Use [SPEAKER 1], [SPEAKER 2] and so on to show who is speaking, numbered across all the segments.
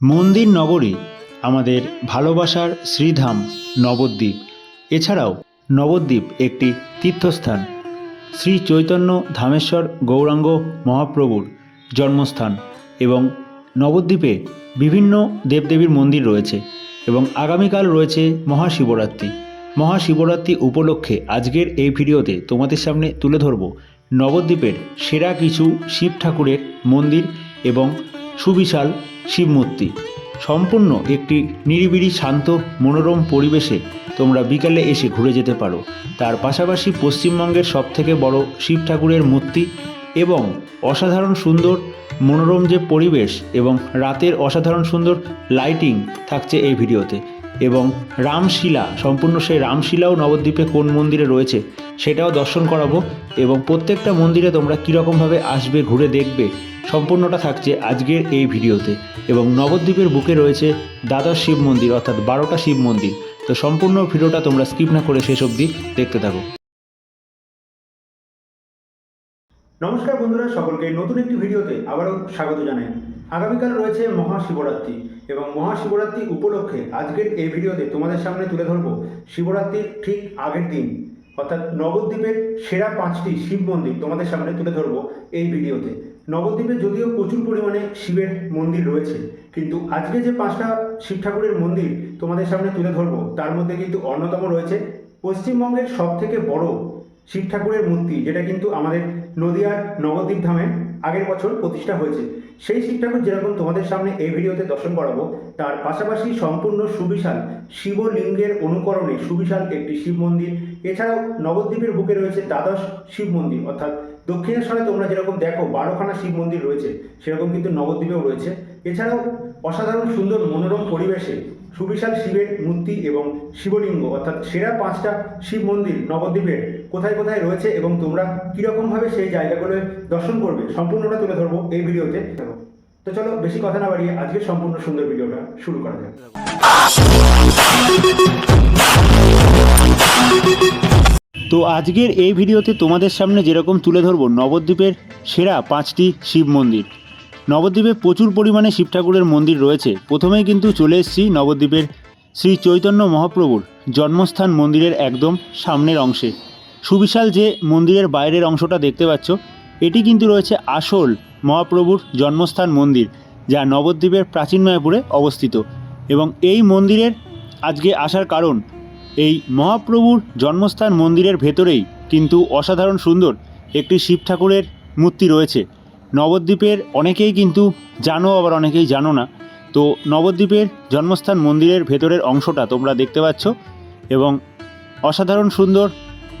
[SPEAKER 1] মন্দির নগরী আমাদের ভালোবাসার শ্রীধাম নবদ্বীপ। এছাড়াও নবদ্বীপ একটি তীর্থস্থান। শ্রী চৈতন্য ধামেশ্বর গৌরাঙ্গ মহাপ্রভুর জন্মস্থান এবং নবদ্বীপে বিভিন্ন দেবদেবীর মন্দির রয়েছে এবং আগামীকাল রয়েছে মহাশিবরাত্রি। মহাশিবরাত্রি উপলক্ষে আজকের এই ভিডিওতে তোমাদের সামনে তুলে ধরব নবদ্বীপের সেরা কিছু শিব ঠাকুরের মন্দির এবং সুবিশাল শিব মূর্তি সম্পূর্ণ একটি নিরিবিড়ি শান্ত, মনোরম পরিবেশে তোমরা বিকালে এসে ঘুরে যেতে পারো। তার পাশাপাশি পশ্চিমবঙ্গের সবথেকে বড় শিব ঠাকুরের মূর্তি এবং অসাধারণ সুন্দর, মনোরম যে পরিবেশ এবং রাতের অসাধারণ সুন্দর লাইটিং থাকছে এই ভিডিওতে এবং রামশিলা, সম্পূর্ণ সেই রামশিলাও নবদ্বীপে কোন মন্দিরে রয়েছে সেটাও দর্শন করাবো এবং প্রত্যেকটা মন্দিরে তোমরা কীরকমভাবে আসবে, ঘুরে দেখবে সম্পূর্ণটা থাকছে আজকের এই ভিডিওতে এবং নবদ্বীপের বুকে রয়েছে দ্বাদশ শিব মন্দির, অর্থাৎ বারোটা শিব মন্দির। তো সম্পূর্ণ ভিডিওটা তোমরা স্কিপ না করে শেষ অবধি দেখতে থাকো। নমস্কার বন্ধুরা, সকলকে নতুন একটি ভিডিওতে আবারও স্বাগত জানাই। আগামীকাল রয়েছে মহাশিবরাত্রি এবং মহাশিবরাত্রি উপলক্ষে আজকের এই ভিডিওতে তোমাদের সামনে তুলে ধরব শিবরাত্রির ঠিক আগের দিন। অর্থাৎ নবদ্বীপের সেরা পাঁচটি শিব মন্দির তোমাদের সামনে তুলে ধরব এই ভিডিওতে। নবদ্বীপে যদিও প্রচুর পরিমাণে শিবের মন্দির রয়েছে, কিন্তু আজকে যে পাঁচটা শিব ঠাকুরের মন্দির তোমাদের সামনে তুলে ধরব, তার মধ্যে কিন্তু অন্যতম রয়েছে পশ্চিমবঙ্গের সব থেকে বড় শিব ঠাকুরের মূর্তি, যেটা কিন্তু আমাদের নদিয়ার নবদ্বীপ ধামে আগের বছর প্রতিষ্ঠা হয়েছে। সেই শিব ঠাকুর যেরকম তোমাদের সামনে এই ভিডিওতে দর্শন করাবো, তার পাশাপাশি সম্পূর্ণ সুবিশাল শিবলিঙ্গের অনুকরণে সুবিশাল একটি শিব মন্দির। এছাড়াও নবদ্বীপের বুকে রয়েছে দ্বাদশ শিব মন্দির, অর্থাৎ দক্ষিণেশ্বরে তোমরা যেরকম দেখো বারোখানা শিব মন্দির রয়েছে, সেরকম কিন্তু নবদ্বীপেও রয়েছে। এছাড়াও অসাধারণ সুন্দর মনোরম পরিবেশে সুবিশাল শিবের মূর্তি এবং শিবলিঙ্গ, অর্থাৎ সেরা পাঁচটা শিব মন্দির নবদ্বীপের কোথায় কোথায় রয়েছে এবং তোমরা কীরকমভাবে সেই জায়গাগুলো দর্শন করবে, সম্পূর্ণটা তুলে ধরবো এই ভিডিওতে। তো চলো, বেশি কথা না বাড়িয়ে আজকের সম্পূর্ণ সুন্দর ভিডিওটা শুরু করা যাক। তো আজকের এই ভিডিওতে তোমাদের সামনে যেরকম তুলে ধরবো নবদ্বীপের সেরা পাঁচটি শিব মন্দির। নবদ্বীপে প্রচুর পরিমাণে শিব ঠাকুরের মন্দির রয়েছে। প্রথমেই কিন্তু চলে এসেছি নবদ্বীপের শ্রী চৈতন্য মহাপ্রভুর জন্মস্থান মন্দিরের একদম সামনের অংশে। সুবিশাল যে মন্দিরের বাইরের অংশটা দেখতে পাচ্ছ, এটি কিন্তু রয়েছে আসল মহাপ্রভুর জন্মস্থান মন্দির, যা নবদ্বীপের প্রাচীন মায়াপুরে অবস্থিত। এবং এই মন্দিরের আজকে আসার কারণ এই মহাপ্রভুর জন্মস্থান মন্দিরের ভেতরেই কিন্তু অসাধারণ সুন্দর একটি শিব ঠাকুরের মূর্তি রয়েছে। নবদ্বীপের অনেকেই কিন্তু জানো, আবার অনেকেই জানো না। তো নবদ্বীপের জন্মস্থান মন্দিরের ভেতরের অংশটা তোমরা দেখতে পাচ্ছ এবং অসাধারণ সুন্দর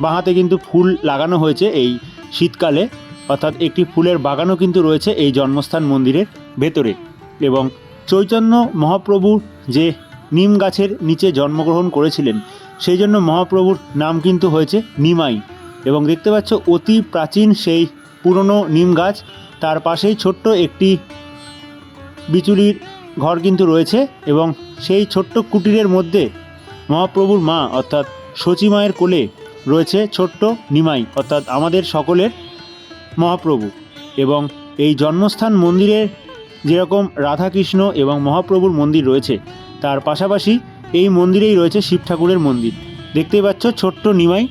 [SPEAKER 1] বাঁহাতে কিন্তু ফুল লাগানো হয়েছে এই শীতকালে। অর্থাৎ একটি ফুলের বাগানও কিন্তু রয়েছে এই জন্মস্থান মন্দিরের ভেতরে এবং চৈতন্য মহাপ্রভুর যে নিম গাছের নিচে জন্মগ্রহণ করেছিলেন। সেই জন্য মহাপ্রভুর নাম কিন্তু হয়েছে নিমাই। এবং দেখতে পাচ্ছ, অতি প্রাচীন সেই পুরনো নিম গাছ। তার পাশেই ছোট্ট একটি বিচুলির ঘর কিন্তু রয়েছে এবং সেই ছোট্ট কুটিরের মধ্যে মহাপ্রভুর মা, অর্থাৎ সচিমায়ের কোলে রয়েছে ছোট্ট নিমাই, অর্থাৎ আমাদের সকলের মহাপ্রভু। এবং এই জন্মস্থান মন্দিরের যেরকম রাধাকৃষ্ণ এবং মহাপ্রভুর মন্দির রয়েছে তার পাশাপাশি এই মন্দিরেই রয়েছে শিব ঠাকুরের মন্দির। দেখতেই পাচ্ছ ছোট্ট নিমাই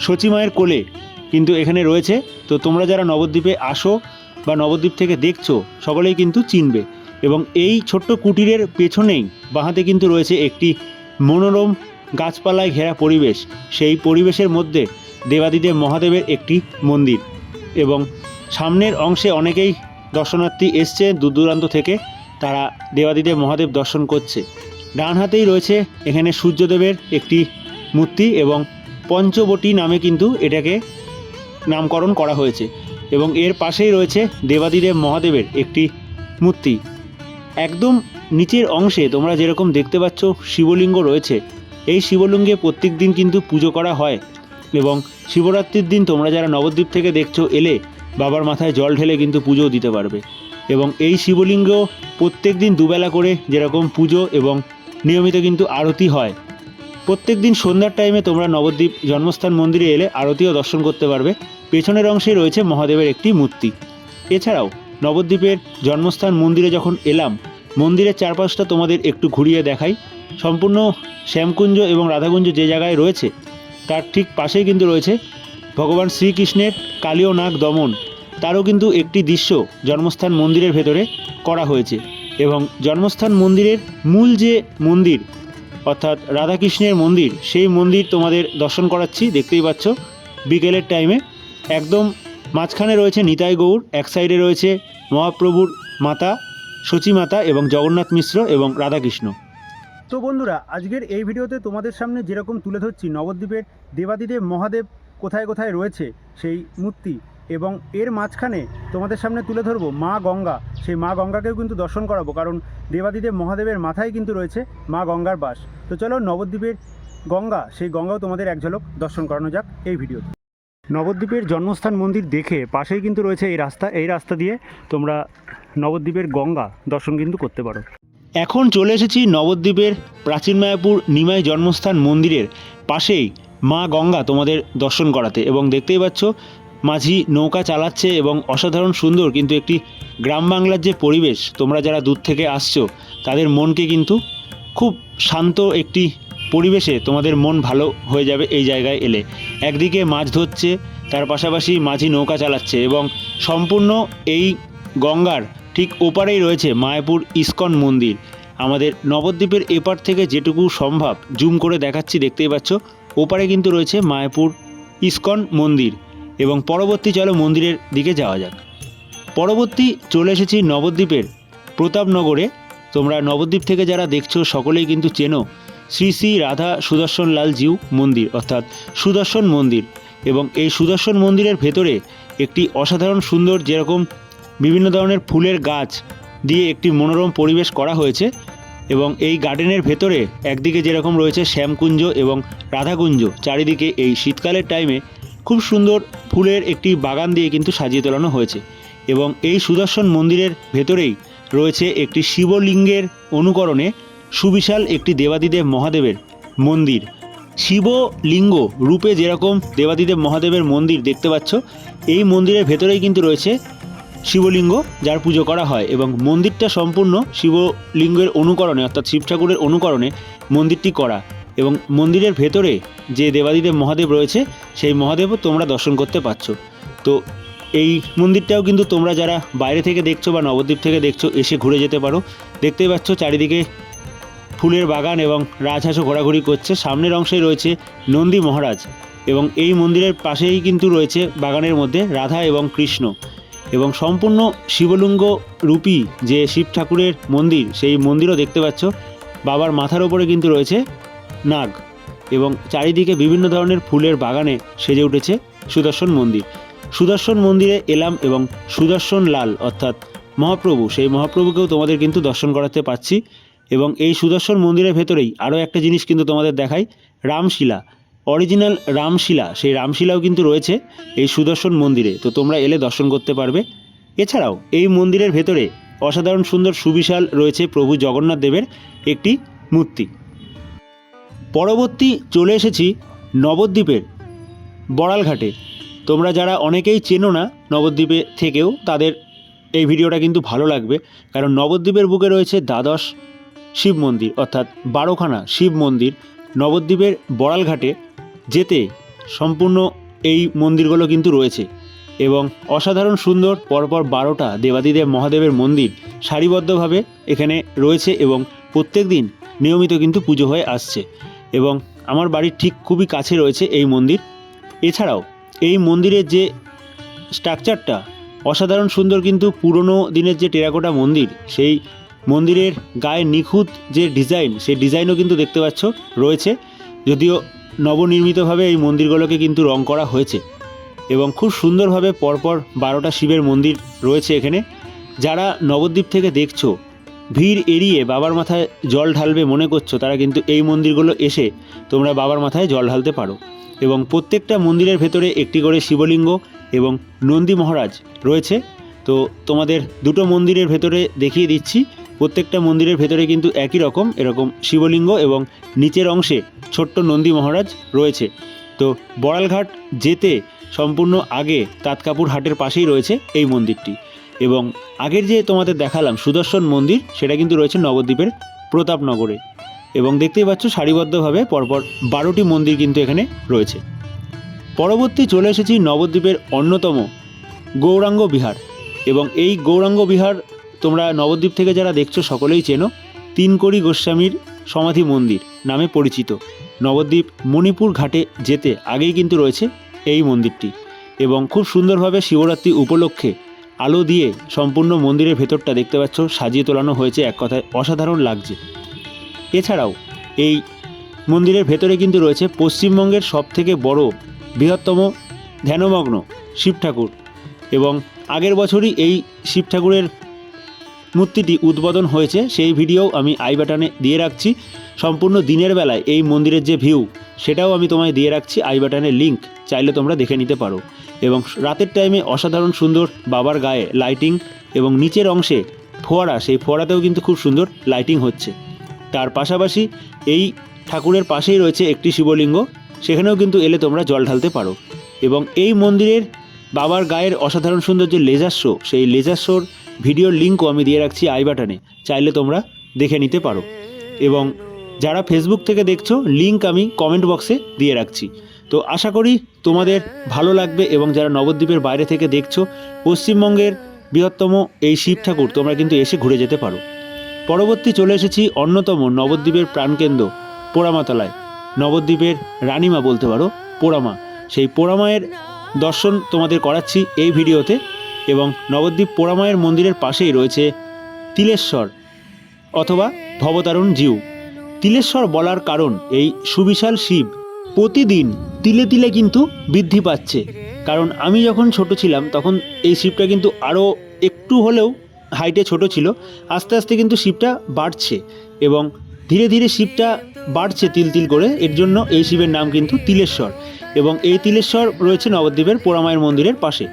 [SPEAKER 1] সচিমায়ের কোলে। কিন্তু এখানে রয়েছে, তো তোমরা যারা নবদ্বীপে আসো বা নবদ্বীপ থেকে দেখছ, সকলেই কিন্তু চিনবে। এবং এই ছোট্ট কুটিরের পেছনেই, বাঁহাতে কিন্তু রয়েছে একটি মনোরম গাছপালায় ঘেরা পরিবেশ। সেই পরিবেশের মধ্যে দেবাদিদেব মহাদেবের একটি মন্দির। এবং সামনের অংশে অনেকেই দর্শনার্থী এসছে দূর দূরান্ত থেকে তারা দেবাদিদেব মহাদেব দর্শন করছে। ডান হাতেই রয়েছে এখানে সূর্যদেবের একটি মূর্তি এবং পঞ্চবটী নামে কিন্তু এটাকে নামকরণ করা হয়েছে এবং এর পাশেই রয়েছে দেবাদিদেব মহাদেবের একটি মূর্তি। একদম নিচের অংশে তোমরা যেরকম দেখতে পাচ্ছ শিবলিঙ্গ রয়েছে। এই শিবলিঙ্গে প্রত্যেক দিন কিন্তু পুজো করা হয় এবং শিবরাত্রির দিন তোমরা যারা নবদ্বীপ থেকে দেখছ এলে বাবার মাথায় জল ঢেলে কিন্তু পুজো দিতে পারবে। এবং এই শিবলিঙ্গ প্রত্যেক দিন দুবেলা করে যেরকম পুজো এবং নিয়মিত কিন্তু আরতি হয়। প্রত্যেক দিন সন্ধ্যার টাইমে তোমরা নবদ্বীপ জন্মস্থান মন্দিরে এলে আরতিও দর্শন করতে পারবে। পেছনের অংশে রয়েছে মহাদেবের একটি মূর্তি। এছাড়াও নবদ্বীপের জন্মস্থান মন্দিরে যখন এলাম, মন্দিরের চারপাশটা তোমাদের একটু ঘুরিয়ে দেখাই। সম্পূর্ণ শ্যামকুঞ্জ এবং রাধাকুঞ্জ যে জায়গায় রয়েছে, তার ঠিক পাশেই কিন্তু রয়েছে ভগবান শ্রীকৃষ্ণের কালীয় নাগ দমন। তারও কিন্তু একটি দৃশ্য জন্মস্থান মন্দিরের ভেতরে করা হয়েছে। এবং জন্মস্থান মন্দিরের মূল যে মন্দির, অর্থাৎ রাধাকৃষ্ণের মন্দির, সেই মন্দির তোমাদের দর্শন করাচ্ছি, দেখতেই পাচ্ছ। বিকেলের টাইমে একদম মাঝখানে রয়েছে নিতাই গৌর এক সাইডে রয়েছে মহাপ্রভুর মাতা মাতা এবং জগন্নাথ মিশ্র এবং রাধাকৃষ্ণ। তো বন্ধুরা, আজকের এই ভিডিওতে তোমাদের সামনে যেরকম তুলে ধরছি নবদ্বীপের দেবাদিদেব মহাদেব কোথায় কোথায় রয়েছে, সেই মূর্তি এবং এর মাঝখানে তোমাদের সামনে তুলে ধরবো মা গঙ্গা। সেই মা গঙ্গাকেও কিন্তু দর্শন করাবো, কারণ দেবাদিদেব মহাদেবের মাথায় কিন্তু রয়েছে মা গঙ্গার বাস। তো চলো নবদ্বীপের গঙ্গা, সেই গঙ্গাও তোমাদের এক ঝলক দর্শন করানো যাক এই ভিডিওতে। নবদ্বীপের জন্মস্থান মন্দির দেখে পাশেই কিন্তু রয়েছে এই রাস্তা এই রাস্তা দিয়ে তোমরা নবদ্বীপের গঙ্গা দর্শন কিন্তু করতে পারো। এখন চলে এসেছি নবদ্বীপের প্রাচীন মায়াপুর নিমাই জন্মস্থান মন্দিরের পাশেই মা গঙ্গা তোমাদের দর্শন করাতে। এবং দেখতেই পাচ্ছ মাঝি নৌকা চালাচ্ছে এবং অসাধারণ সুন্দর কিন্তু একটি গ্রাম বাংলার যে পরিবেশ, তোমরা যারা দূর থেকে আসছো, তাদের মনকে কিন্তু খুব শান্ত একটি পরিবেশে তোমাদের মন ভালো হয়ে যাবে এই জায়গায় এলে। একদিকে মাছ ধরছে, তার পাশাপাশি মাঝি নৌকা চালাচ্ছে এবং সম্পূর্ণ এই গঙ্গার ঠিক ওপারেই রয়েছে মায়াপুর ইস্কন মন্দির। আমাদের নবদ্বীপের এপার থেকে যেটুকু সম্ভব, জুম করে দেখাচ্ছি, দেখতেই পাচ্ছ, ওপারে কিন্তু রয়েছে মায়াপুর ইস্কন মন্দির। এবং পরবর্তী চলো মন্দিরের দিকে যাওয়া যাক। পরবর্তী চলে এসেছি নবদ্বীপের প্রতাপনগরে। তোমরা নবদ্বীপ থেকে যারা দেখছ, সকলেই কিন্তু চেনো শ্রী শ্রী রাধা সুদর্শন লাল জিউ মন্দির, অর্থাৎ সুদর্শন মন্দির। এবং এই সুদর্শন মন্দিরের ভেতরে একটি অসাধারণ সুন্দর যেরকম বিভিন্ন ধরনের ফুলের গাছ দিয়ে একটি মনোরম পরিবেশ করা হয়েছে এবং এই গার্ডেনের ভেতরে একদিকে যেরকম রয়েছে শ্যামকুঞ্জ এবং রাধাকুঞ্জ, চারিদিকে এই শীতকালের টাইমে খুব সুন্দর ফুলের একটি বাগান দিয়ে কিন্তু সাজিয়ে তোলানো হয়েছে এবং এই সুদর্শন মন্দিরের ভেতরেই রয়েছে একটি শিবলিঙ্গের অনুকরণে সুবিশাল একটি দেবাদিদেব মহাদেবের মন্দির। শিবলিঙ্গ রূপে যেরকম দেবাদিদেব মহাদেবের মন্দির দেখতে পাচ্ছ, এই মন্দিরের ভেতরেই কিন্তু রয়েছে শিবলিঙ্গ যার পুজো করা হয় এবং মন্দিরটা সম্পূর্ণ শিবলিঙ্গের অনুকরণে অর্থাৎ শিব ঠাকুরের অনুকরণে মন্দিরটি করা। এবং মন্দিরের ভেতরে যে দেবাদিদেব মহাদেব রয়েছে, সেই মহাদেবও তোমরা দর্শন করতে পারছ। তো এই মন্দিরটাও কিন্তু তোমরা যারা বাইরে থেকে দেখছ বা নবদ্বীপ থেকে দেখছ, এসে ঘুরে যেতে পারো। দেখতেই পাচ্ছ চারিদিকে ফুলের বাগান এবং রাজহাঁসও ঘোরাঘুরি করছে। সামনের অংশে রয়েছে নন্দী মহারাজ এবং এই মন্দিরের পাশেই কিন্তু রয়েছে বাগানের মধ্যে রাধা এবং কৃষ্ণ এবং সম্পূর্ণ শিবলিঙ্গ রূপী যে শিব ঠাকুরের মন্দির, সেই মন্দিরও দেখতে পাচ্ছ। বাবার মাথার ওপরে কিন্তু রয়েছে নাগ এবং চারিদিকে বিভিন্ন ধরনের ফুলের বাগানে সেজে উঠেছে সুদর্শন মন্দির। সুদর্শন মন্দিরে এলাম এবং সুদর্শন লাল অর্থাৎ মহাপ্রভু, সেই মহাপ্রভুকেও তোমাদের কিন্তু দর্শন করাতে পারছি এবং এই সুদর্শন মন্দিরের ভেতরেই আরও একটা জিনিস কিন্তু তোমাদের দেখাই, রামশিলা, অরিজিনাল রামশিলা, সেই রামশিলাও কিন্তু রয়েছে এই সুদর্শন মন্দিরে, তো তোমরা এলে দর্শন করতে পারবে। এছাড়াও এই মন্দিরের ভেতরে অসাধারণ সুন্দর সুবিশাল রয়েছে প্রভু জগন্নাথ দেবের একটি মূর্তি। পরবর্তী চলে এসেছি নবদ্বীপের বড়ালঘাটে। তোমরা যারা অনেকেই চেনো না নবদ্বীপে থেকেও, তাদের এই ভিডিওটা কিন্তু ভালো লাগবে। কারণ নবদ্বীপের বুকে রয়েছে দ্বাদশ শিব মন্দির, অর্থাৎ বারোখানা শিব মন্দির। নবদ্বীপের বড়ালঘাটে যেতে সম্পূর্ণ এই মন্দিরগুলো কিন্তু রয়েছে। এবং অসাধারণ সুন্দর পরপর বারোটা দেবাদিদেব মহাদেবের মন্দির সারিবদ্ধভাবে এখানে রয়েছে এবং প্রত্যেক দিন নিয়মিত কিন্তু পুজো হয়ে আসছে। এবং আমার বাড়ির ঠিক খুবই কাছে রয়েছে এই মন্দির। এছাড়াও, এই মন্দিরের যে স্ট্রাকচারটা, অসাধারণ সুন্দর কিন্তু পুরনো দিনের যে টেরাকোটা মন্দির, সেই মন্দিরের গায়ে নিখুঁত যে ডিজাইন, সেই ডিজাইনও কিন্তু দেখতে পাচ্ছ, রয়েছে। যদিও নবনির্মিতভাবে এই মন্দিরগুলোকে কিন্তু রং করা হয়েছে এবং খুব সুন্দরভাবে পরপর বারোটা শিবের মন্দির রয়েছে এখানে। যারা নবদ্বীপ থেকে দেখছ ভিড় এড়িয়ে বাবার মাথায় জল ঢালবে মনে করছ, তারা কিন্তু এই মন্দিরগুলো এসে তোমরা বাবার মাথায় জল ঢালতে পারো। এবং প্রত্যেকটা মন্দিরের ভেতরে একটি করে শিবলিঙ্গ এবং নন্দী মহারাজ রয়েছে। তো তোমাদের দুটো মন্দিরের ভেতরে দেখিয়ে দিচ্ছি। প্রত্যেকটা মন্দিরের ভেতরে কিন্তু একই রকম, এরকম শিবলিঙ্গ এবং নিচের অংশে ছোট্ট নন্দী মহারাজ রয়েছে। তো বড়ালঘাট যেতে সম্পূর্ণ আগে তাতকাপুর হাটের পাশেই রয়েছে এই মন্দিরটি। এবং আগের যে তোমাদের দেখালাম সুদর্শন মন্দির, সেটা কিন্তু রয়েছে নবদ্বীপের প্রতাপনগরে। এবং দেখতেই পাচ্ছ সারিবদ্ধভাবে পরপর বারোটি মন্দির কিন্তু এখানে রয়েছে। পরবর্তী চলে এসেছি নবদ্বীপের অন্যতম গৌরাঙ্গ বিহার। এবং এই গৌরাঙ্গ বিহার তোমরা নবদ্বীপ থেকে যারা দেখছ, সকলেই চেনো তিনকড়ি গোস্বামীর সমাধি মন্দির নামে পরিচিত। নবদ্বীপ মণিপুর ঘাটে যেতে আগেই কিন্তু রয়েছে এই মন্দিরটি। এবং খুব সুন্দরভাবে শিবরাত্রি উপলক্ষে আলো দিয়ে সম্পূর্ণ মন্দিরের ভেতরটা দেখতে পাচ্ছ, সাজিয়ে তোলানো হয়েছে, এক কথায় অসাধারণ লাগছে। এছাড়াও, এই মন্দিরের ভেতরে কিন্তু রয়েছে পশ্চিমবঙ্গের সবথেকে বড় বৃহত্তম ধ্যানমগ্ন শিব ঠাকুর এবং আগের বছরই এই শিব ঠাকুরের মূর্তিটি উদ্বোধন হয়েছে, সেই ভিডিও আমি আই বাটনে দিয়ে রাখছি। সম্পূর্ণ দিনের বেলায় এই মন্দিরের যে ভিউ, সেটাও আমি তোমায় দিয়ে রাখছি আই বাটনের লিঙ্ক চাইলে তোমরা দেখে নিতে পারো। এবং রাতের টাইমে অসাধারণ সুন্দর বাবার গায়ে লাইটিং এবং নিচের অংশে ফোয়ারা, সেই ফোয়ারাতেও কিন্তু খুব সুন্দর লাইটিং হচ্ছে। তার পাশাপাশি এই ঠাকুরের পাশেই রয়েছে একটি শিবলিঙ্গ, সেখানেও কিন্তু এলে তোমরা জল ঢালতে পারো। এবং এই মন্দিরের বাবার গায়ের অসাধারণ সুন্দর যে লেজার শো, সেই লেজার শোর ভিডিওর লিঙ্কও আমি দিয়ে রাখছি আই বাটনে, চাইলে তোমরা দেখে নিতে পারো। এবং যারা ফেসবুক থেকে দেখছ লিঙ্ক আমি কমেন্ট বক্সে দিয়ে রাখছি। তো আশা করি তোমাদের ভালো লাগবে এবং যারা নবদ্বীপের বাইরে থেকে দেখছ, পশ্চিমবঙ্গের বৃহত্তম এই শিব ঠাকুর, তোমরা কিন্তু এসে ঘুরে যেতে পারো। পরবর্তী চলে এসেছি অন্যতম নবদ্বীপের প্রাণকেন্দ্র, পোড়ামাতলায়। নবদ্বীপের রানীমা বলতে পারো, পোড়ামা। সেই পোড়ামায়ের দর্শন তোমাদের করাচ্ছি এই ভিডিওতে এবং নবদ্বীপ পোড়ামায়ের মন্দিরের পাশেই রয়েছে তিলেশ্বর অথবা ভবতারণ জিউ। তিলেশ্বর বলার কারণ এই সুবিশাল শিব প্রতিদিন তিলে তিলে কিন্তু বৃদ্ধি পাচ্ছে। কারণ আমি যখন ছোট ছিলাম, তখন এই শিবটা কিন্তু আরও একটু হলেও হাইটে ছোট ছিল। আস্তে আস্তে কিন্তু শিবটা বাড়ছে এবং ধীরে ধীরে শিবটা বাড়ছে তিল তিল করে। এর জন্য এই শিবের নাম কিন্তু তিলেশ্বর এবং এই তিলেশ্বর রয়েছে নবদ্বীপের পোড়ামায়ের মন্দিরের পাশে।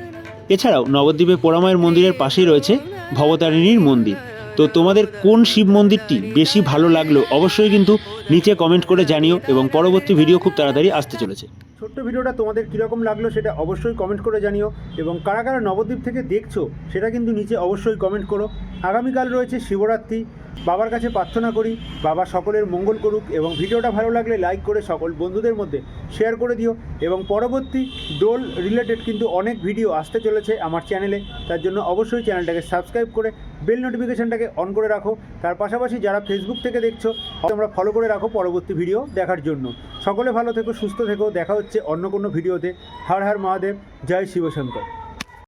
[SPEAKER 1] এছাড়াও নবদ্বীপে পোড়ামায়ের মন্দিরের পাশেই রয়েছে ভবতারিণীর মন্দির। তো তোমাদের কোন শিব মন্দিরটি বেশি ভালো লাগল অবশ্যই কিন্তু নিচে কমেন্ট করে জানিও এবং পরবর্তী ভিডিও খুব তাড়াতাড়ি আসতে চলেছে। ছোট্ট ভিডিওটা তোমাদের কীরকম লাগল সেটা অবশ্যই কমেন্ট করে জানিও এবং কারা কারা নবদ্বীপ থেকে দেখছ সেটা কিন্তু নিচে অবশ্যই কমেন্ট করো। আগামীকাল রয়েছে শিবরাত্রি বাবার কাছে প্রার্থনা করি, বাবা সকলের মঙ্গল করুক এবং ভিডিওটা ভালো লাগলে লাইক করে সকল বন্ধুদের মধ্যে শেয়ার করে দিও এবং পরবর্তী দোল রিলেটেড কিন্তু অনেক ভিডিও আসতে চলেছে আমার চ্যানেলে তার জন্য অবশ্যই চ্যানেলটাকে সাবস্ক্রাইব করে বেল নোটিফিকেশনটাকে অন করে রাখো। তার পাশাপাশি যারা ফেসবুক থেকে দেখছ তোমরা ফলো করে রাখো পরবর্তী ভিডিও দেখার জন্য। সকলে ভালো থেকো, সুস্থ থেকো। দেখা হচ্ছে অন্য কোনো ভিডিওতে হর হর মহাদেব। জয় শিবশঙ্কর।